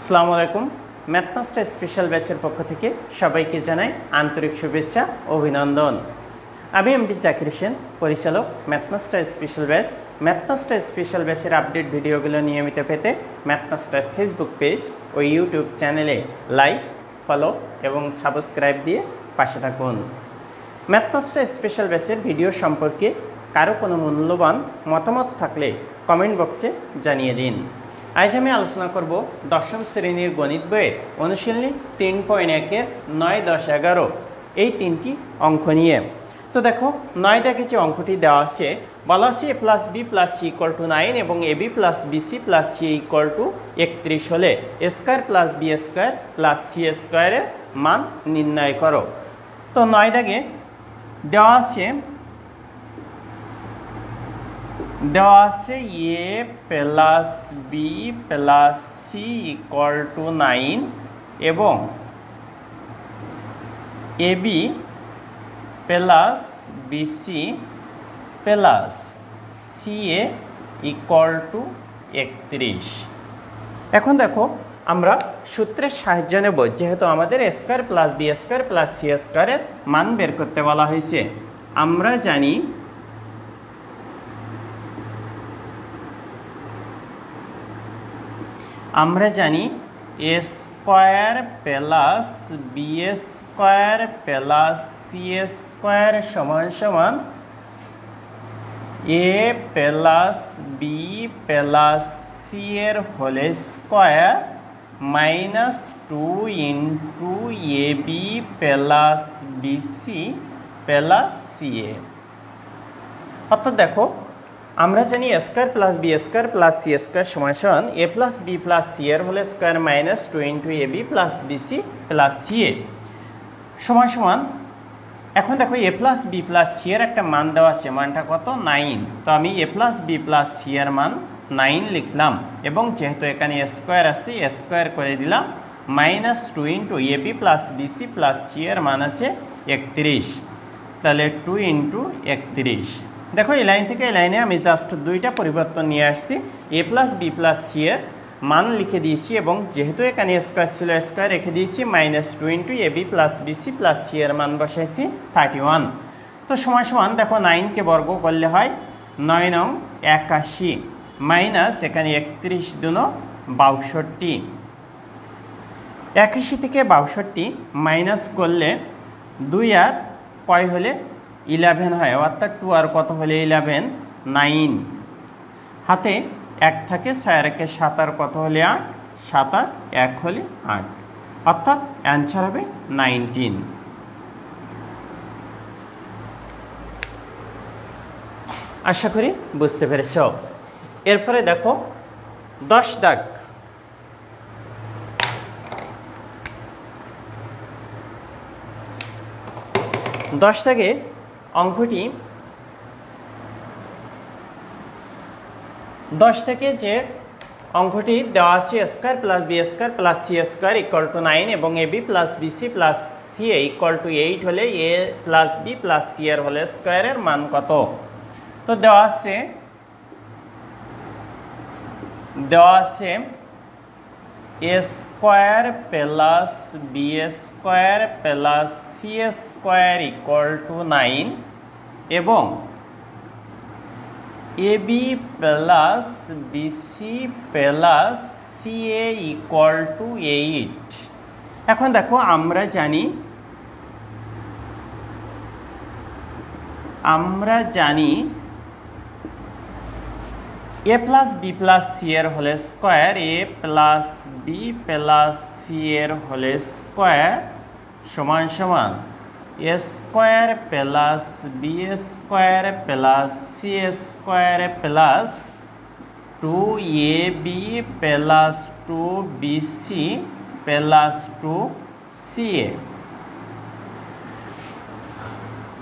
আসসালামু আলাইকুম। ম্যাথমাস্টার স্পেশাল ব্যাচের পক্ষ থেকে সবাইকে জানাই আন্তরিক শুভেচ্ছা, অভিনন্দন। আমি এমডি জাকির হোসেন, পরিচালক math master special batch. Math master special ব্যাচের আপডেট ভিডিওগুলো নিয়মিত পেতে ম্যাথমাস্টার ফেসবুক পেজ ও ইউটিউব চ্যানেলে লাইক, ফলো এবং সাবস্ক্রাইব দিয়ে পাশে থাকুন। ম্যাথমাস্টার স্পেশাল ব্যাচের ভিডিও সম্পর্কে কারও কোনো মূল্যবান মতামত থাকলে কমেন্ট বক্সে জানিয়ে দিন। আজ আমি আলোচনা করব দশম শ্রেণির গণিত বইয়ের অনুশীলনী তিন পয়েন্ট একের নয় দশ এগারো। এই তিনটি অঙ্ক নিয়ে। তো দেখো নয় দাগে যে অঙ্কটি দেওয়া আছে। বলা আছে A plus B plus C equal to nine এবং A B plus BC plus C equal to একত্রিশ হলে A square plus B square plus C স্কোয়ারের মান নির্ণয় করো। তো নয় দাগে দেওয়া আছে দেওয়া আছে A plus B plus C equal to nine এবং A B plus BC plus C A equal to একত্রিশ। এখন দেখো, আমরা সূত্রের সাহায্য নেব, যেহেতু আমাদের square plus B square plus C স্কোয়ারের মান বের করতে বলা হয়েছে। আমরা জানি আমরা জানি A square plus B square plus C square সমান সমান A plus B plus C এর whole square minus two into A B plus BC plus C A অর্থাৎ দেখো আমরা জানি square plus B square plus C square সমান A plus B plus C এর whole square minus two into A B plus BC plus C A সমান সমান। এখন দেখো A plus B plus C এর একটা মান দেওয়া আছে, মানটা কত? নাইন তো আমি A plus B plus C এর মান নাইন লিখলাম এবং যেহেতু এখানে স্কোয়ার আছে স্কোয়ার করে দিলাম minus two into A B plus BC plus C এর মান আছে একত্রিশ। তাহলে টু ইন্টু একত্রিশ। দেখো, এই লাইন থেকে এই লাইনে আমি জাস্ট দুইটা পরিবর্তন নিয়ে আসছি। A plus B plus C এর মান লিখে দিয়েছি এবং যেহেতু এখানে স্কোয়ার ছিল স্কোয়ার রেখে দিয়েছি minus two into A B plus BC plus C এর মান বসাইছি থার্টি ওয়ান তো সময় সমান দেখো নাইনকে বর্গ করলে হয় নয় নং একাশি মাইনাস এখানে একত্রিশ দুনো বাষট্টি একাশি থেকে বাষট্টি মাইনাস করলে দুই আর কয় হলে ইলেভেন হয়, অর্থাৎ টু আর কত হলে ইলেভেন? নাইন। হাতে এক থাকে ছয় একে সাত আর কত হলে আট? সাত আর এক হলে আট। অর্থাৎ অ্যান্সার হবে নাইনটিন আশা করি বুঝতে পেরেছ। এরপরে দেখো, দশ দাগ। দশ দাগে অঙ্কটি দশ থেকে যে অঙ্কটি দেওয়া আছে square plus B square plus C square equal to nine এবং A B plus BC plus C A equal to eight হলে A plus B plus C এর হলে স্কোয়ারের মান কত? তো দেওয়া আছে দেওয়া আছে A square plus B square plus C square equal to nine এবং A B plus BC plus C A equal to eight এখন দেখো, আমরা জানি আমরা জানি A plus B plus C এর whole square A plus B plus C এর whole square সমান সমান A square plus B square plus C square plus two A B plus two B C plus two C A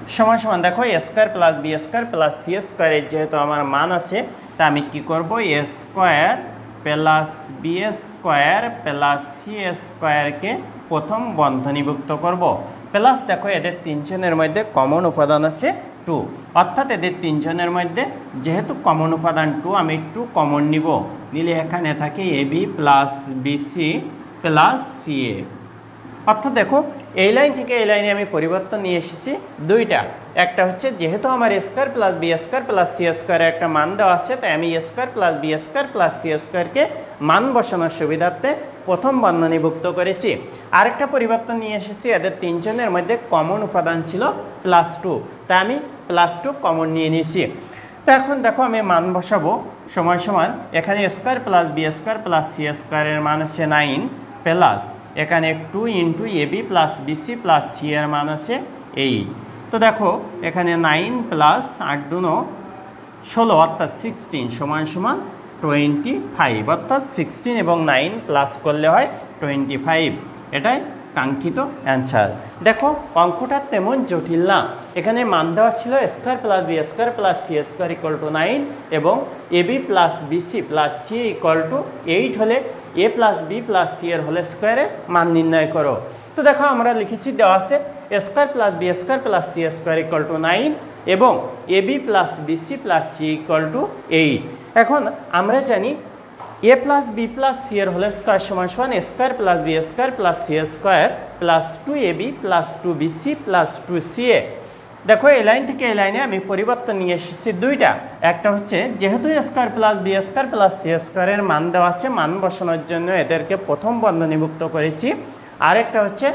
সমান সমান দেখো A square plus B square plus C স্কোয়ারের যেহেতু আমার মান আছে তা আমি কি করব? A square plus B square plus C স্কোয়ারকে প্রথম বন্ধনীভুক্ত করব। প্লাস দেখো এদের তিনজনের মধ্যে কমন উপাদান আছে টু। অর্থাৎ এদের তিনজনের মধ্যে যেহেতু কমন উপাদান টু, আমি টু কমন নিব। নিলে এখানে থাকে B plus BC plus C A. অর্থাৎ দেখো, এই লাইন থেকে এই লাইনে আমি পরিবর্তন নিয়ে এসেছি দুইটা। একটা হচ্ছে যেহেতু আমার square plus B square plus C স্কোয়ারের একটা মান দেওয়া আছে, তাই আমি square plus B square plus C স্কোয়ারকে মান বসানোর সুবিধার্থে প্রথম বন্ধনীভুক্ত করেছি। আরেকটা পরিবর্তন নিয়ে এসেছি, এদের তিনজনের মধ্যে কমন উপাদান ছিল প্লাস টু তাই আমি প্লাস টু কমন নিয়ে নিয়েছি। তো এখন দেখো, আমি মান বসাবো সময় সমান। এখানে square plus B square plus C স্কোয়ারের মান আছে নাইন প্লাস এখানে two into A B plus BC plus C এর মান আছে এইট তো দেখো, এখানে নাইন প্লাস আট দুনো ষোলো, অর্থাৎ সিক্সটিন সমান সমান টোয়েন্টি ফাইভ অর্থাৎ সিক্সটিন এবং নাইন প্লাস করলে হয় টোয়েন্টি ফাইভ এটাই কাঙ্ক্ষিত অ্যান্সার দেখো, অঙ্কটা তেমন জটিল না। এখানে মান দেওয়া ছিল square plus B square plus C square equal to nine এবং A B plus BC plus C equal to eight হলে A plus B plus C এর হোল স্কোয়ারের মান নির্ণয় করো। তো দেখো আমরা লিখেছি দেওয়া আছে square plus B square plus C square equal to nine এবং A B plus BC plus C equal to eight এখন আমরা জানি A plus B plus C এর হোল স্কোয়ার সমান সমান square plus B square plus C square plus two A B plus two B C plus two C A দেখো, এই line থেকে এই লাইনে আমি পরিবর্তন নিয়ে এসেছি দুইটা। একটা হচ্ছে, যেহেতু square plus B square plus C স্কোয়ারের মান দেওয়া আছে, মান বসানোর জন্য এদেরকে প্রথম বন্ধনীভুক্ত করেছি। আরেকটা হচ্ছে,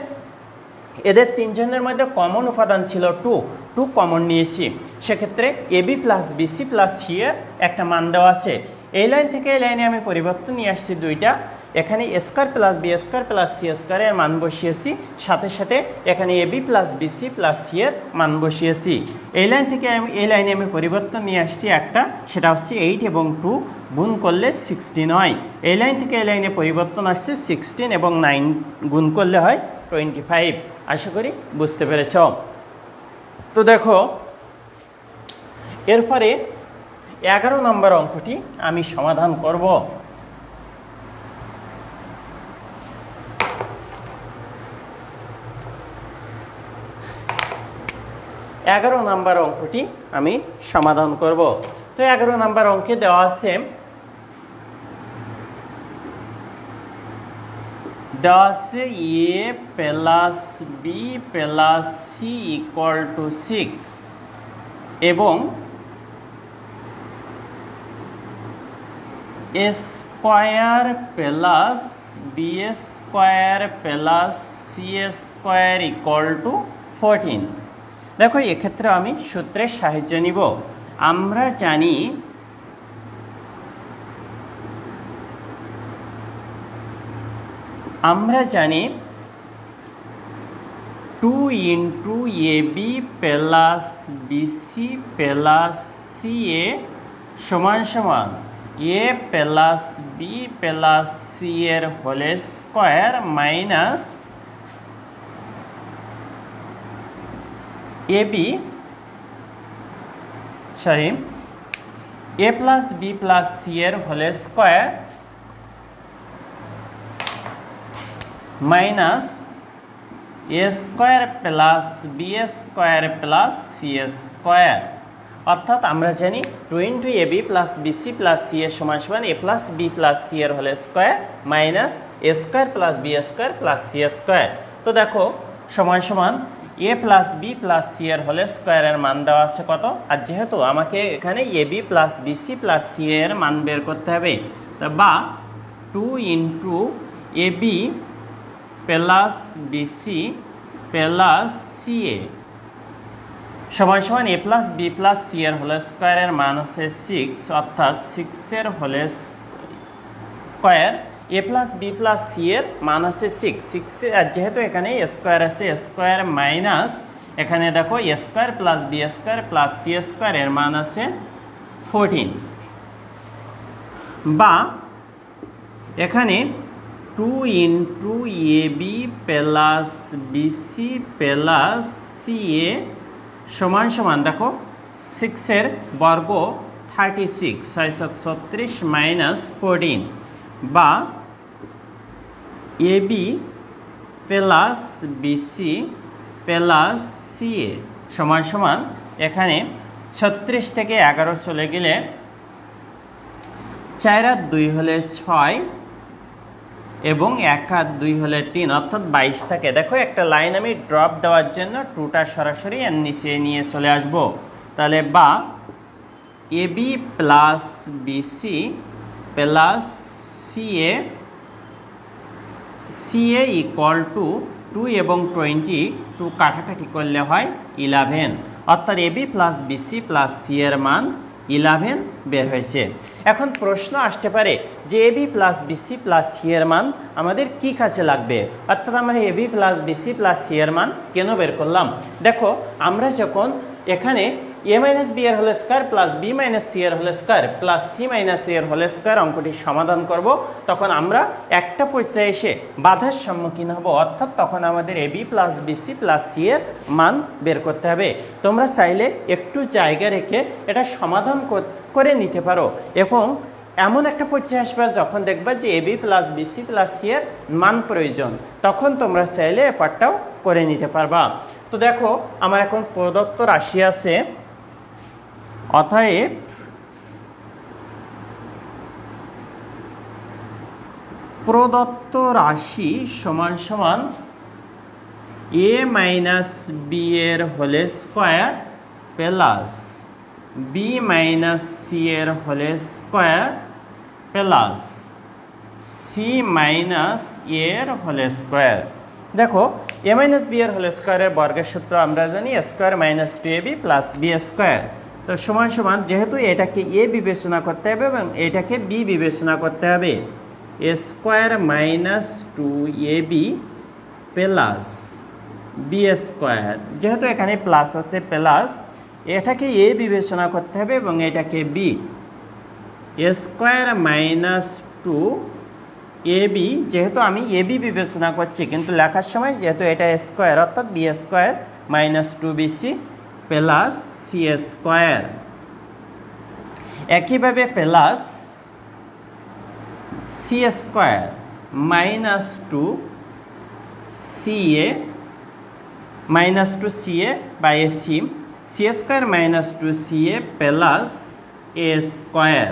এদের তিনজনের মধ্যে কমন উপাদান ছিল টু টু কমন নিয়েছি। সেক্ষেত্রে A B plus BC plus C এর একটা মান দেওয়া আছে। এই লাইন থেকে এই লাইনে আমি পরিবর্তন নিয়ে আসছি দুইটা। এখানে square plus B square plus C স্কোয়ারের মান বসিয়েছি। সাথে সাথে এখানে A B plus BC plus C এর মান বসিয়েছি। এই লাইন থেকে আমি, এই লাইনে আমি পরিবর্তন নিয়ে আসছি একটা, সেটা হচ্ছে এইট এবং টু গুণ করলে সিক্সটিন হয়। এই লাইন থেকে এই লাইনে পরিবর্তন আসছে সিক্সটিন এবং নাইন গুণ করলে হয় টোয়েন্টি ফাইভ আশা করি বুঝতে পেরেছ। তো দেখো, এরপরে এগারো নম্বর অঙ্কটি আমি সমাধান করব। এগারো নম্বর অঙ্কটি আমি সমাধান করব। তো এগারো নম্বর অঙ্কে দেওয়া আছে দেওয়া আছে A plus B plus C equal to six এবং square plus B square plus C square equal to fourteen. দেখো, এক্ষেত্রে আমি সূত্রের সাহায্য নিব। আমরা জানি আমরা জানি two into A B plus BC plus C A সমান সমান A plus B plus C এর whole square minus A B sorry A plus B plus C এর whole square minus A square plus B square plus C square অর্থাৎ আমরা জানি two into A B plus BC plus C এর সমান সমান A plus B plus C এর whole square minus A square plus B square plus C square তো দেখো, সমান সমান A plus B plus C এর হলে স্কোয়ারের মান দেওয়া আছে কত? আর যেহেতু আমাকে এখানে A B plus BC plus C এর মান বের করতে হবে বা two into A B plus BC plus C A সমান সমান A plus B plus C এর হোল স্কোয়ারের মান আছে সিক্স অর্থাৎ সিক্সের whole square A plus B plus C এর মান আছে সিক্স সিক্স যেহেতু এখানে স্কোয়ার আছে স্কোয়ার মাইনাস এখানে দেখো square plus B square plus C square এর মান আছে ফোরটিন বা এখানে two into A B plus BC plus C A সমান সমান দেখো সিক্সের বর্গ থার্টি সিক্স ছয়শো ছত্রিশ মাইনাস ফোরটিন বা A B plus BC plus C A সমান সমান এখানে ছত্রিশ থেকে এগারো চলে গেলে চার আর দুই হলে ছয় এবং এক আর দুই হলে তিন, অর্থাৎ বাইশ থাকে। দেখো, একটা লাইন আমি ড্রপ দেওয়ার জন্য টুটা সরাসরি এর নিচে নিয়ে চলে আসব। তাহলে বা AB plus BC plus CA CA equal to two এবং টোয়েন্টি টু কাটাকাটি করলে হয় ইলেভেন অর্থাৎ AB plus BC plus C এর মান ইলেভেন বের হয়েছে। এখন প্রশ্ন আসতে পারে যে AB plus BC plus C এর মান আমাদের কি কাছে লাগবে? অর্থাৎ আমরা AB plus BC plus C এর মান কেন বের করলাম? দেখো, আমরা যখন এখানে এ মাইনাস বি এর whole square plus B minus C এর whole square plus C minus C এর হোল স্কোয়ার অঙ্কটি সমাধান করব। তখন আমরা একটা পর্যায়ে এসে বাধার সম্মুখীন হব। অর্থাৎ তখন আমাদের A B plus BC plus C এর মান বের করতে হবে। তোমরা চাইলে একটু জায়গা রেখে এটা সমাধান কর- নিতে পারো এবং এমন একটা পর্যায়ে আসবে যখন দেখবা যে AB plus BC plus C এর মান প্রয়োজন। তখন তোমরা চাইলে এ পার্টটাও করে নিতে পারবা। তো দেখো, আমার এখন প্রদত্ত রাশি আছে অতএব প্রদত্ত রাশি সমান সমান এ মাইনাস বি এর whole square plus B minus C এর whole square plus C minus এর হোলে স্কোয়ার দেখো এ মাইনাস বি এর হোল স্কোয়ারের বর্গের সূত্র আমরা জানি square minus two A B plus B square তো সমান সমান যেহেতু এটাকে এ বিবেচনা করতে হবে এবং এটাকে বি বিবেচনা করতে হবে, A square minus two A B plus B square. যেহেতু এখানে প্লাস আছে প্লাস, এটাকে এ বিবেচনা করতে হবে এবং এটাকে B. A square minus two A B, যেহেতু আমি এ বি বিবেচনা করছি, কিন্তু লেখার সময় যেহেতু এটা স্কোয়ার, অর্থাৎ B square minus two BC plus C square. একইভাবে plus C square minus two C A, minus two C A by A C C square minus two C A plus A square.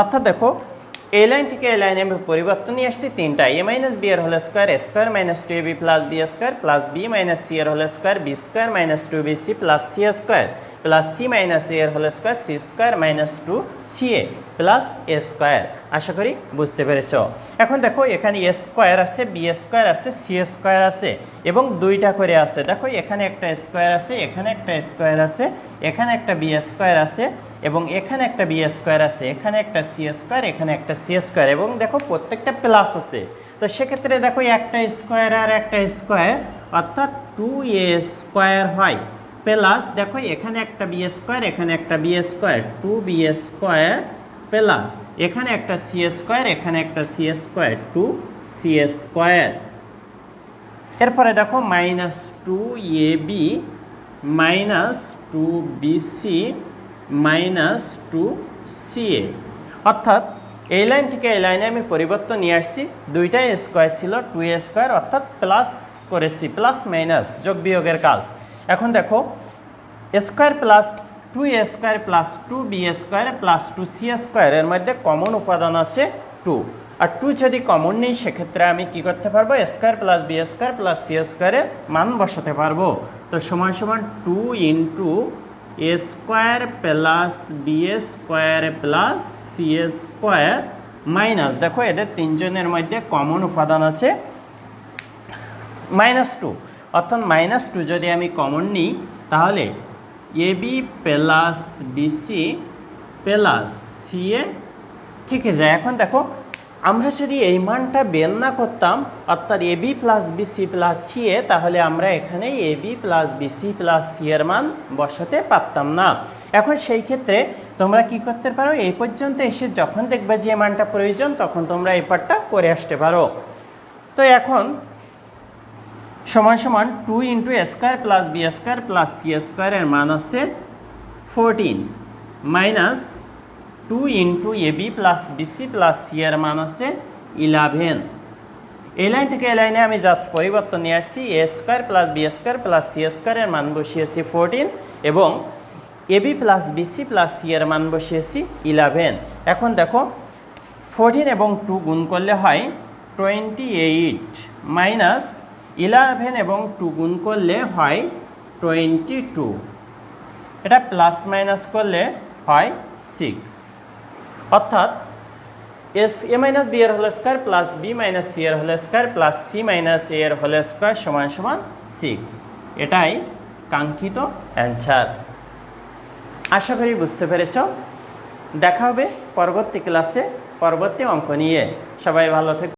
অর্থাৎ দেখো এই line থেকে এই লাইনে পরিবর্তন নিয়ে আসছি। তিনটা এ মাইনাস বি এর whole square square minus two A B plus B square plus B minus C এর whole square B square minus two B C plus C square plus C minus A এর whole square, C square minus two C A plus A square. আশা করি বুঝতে পেরেছ। এখন দেখো, এখানে A square আছে, B square আছে, সি স্কোয়ার আছে এবং দুইটা করে আছে। দেখো, এখানে একটা স্কোয়ার আছে, এখানে একটা স্কোয়ার আছে, এখানে একটা বি স্কোয়ার আছে এবং এখানে একটা বি স্কোয়ার আছে, এখানে একটা সি স্কোয়ার, এখানে একটা সি স্কোয়ার এবং দেখো, প্রত্যেকটা প্লাস আছে। তো সেক্ষেত্রে দেখো, একটা স্কোয়ার আর একটা স্কোয়ার, অর্থাৎ টু এ স্কোয়ার হয়। প্লাস দেখো এখানে একটা বি স্কোয়ার, এখানে একটা b square two b square plus, এখানে একটা সি স্কোয়ার, এখানে একটা c square two c square. এরপরে দেখো minus two a b minus two bc minus two c a অর্থাৎ এই লাইন থেকে এই লাইনে আমি পরিবর্তন নিয়ে আসছি। দুইটাই স্কোয়ার ছিল টু স্কোয়ার অর্থাৎ প্লাস করেছি প্লাস মাইনাস যোগ বিয়োগের কাজ। এখন দেখো square plus two a square plus two b square plus two c square এর মধ্যে কমন উপাদান আছে টু আর টু যদি কমন নেই, সেক্ষেত্রে আমি কি করতে পারব? Square plus b square plus c স্কোয়ারের মান বসাতে পারব। তো সমান সমান two into a square plus b square plus c square minus দেখো এদের তিনজনের মধ্যে কমন উপাদান আছে মাইনাস টু অর্থাৎ মাইনাস টু যদি আমি কমন নিই, তাহলে a b plus bc plus c a থেকে যায়। এখন দেখো আমরা যদি এই মানটা বের না করতাম, অর্থাৎ a b plus bc plus c a, তাহলে আমরা এখানে a b plus bc plus c এর মান বসাতে পারতাম না। এখন সেই ক্ষেত্রে তোমরা কি করতে পারো? এই পর্যন্ত এসে যখন দেখবে যে মানটা প্রয়োজন, তখন তোমরা এই পার্টটা করে আসতে পারো। তো এখন সমান সমান two into square plus b square plus c স্কোয়ারের মান আছে fourteen minus two into a b plus bc plus c মান আছে ইলেভেন এই লাইন থেকে এই লাইনে আমি জাস্ট পরিবর্তন নিয়ে আসছি a square plus b square plus c স্কোয়ারের মান বসিয়েছি ফোরটিন এবং a b plus bc plus c মান বসিয়েছি ইলেভেন এখন দেখো ফোরটিন এবং টু গুণ করলে হয় টোয়েন্টি এইট মাইনাস ইলেভেন এবং টু গুণ করলে হয় টোয়েন্টি টু এটা প্লাস মাইনাস করলে হয় সিক্স। অর্থাৎ এস এ মাইনাস বি এর whole square plus b minus c এর whole square plus c minus a এর হোল স্কোয়ার সমান সমান সিক্স। এটাই কাঙ্ক্ষিত অ্যান্সার। আশা করি বুঝতে পেরেছ। দেখা হবে পরবর্তী ক্লাসে পরবর্তী অঙ্ক নিয়ে। সবাই ভালো থেকে।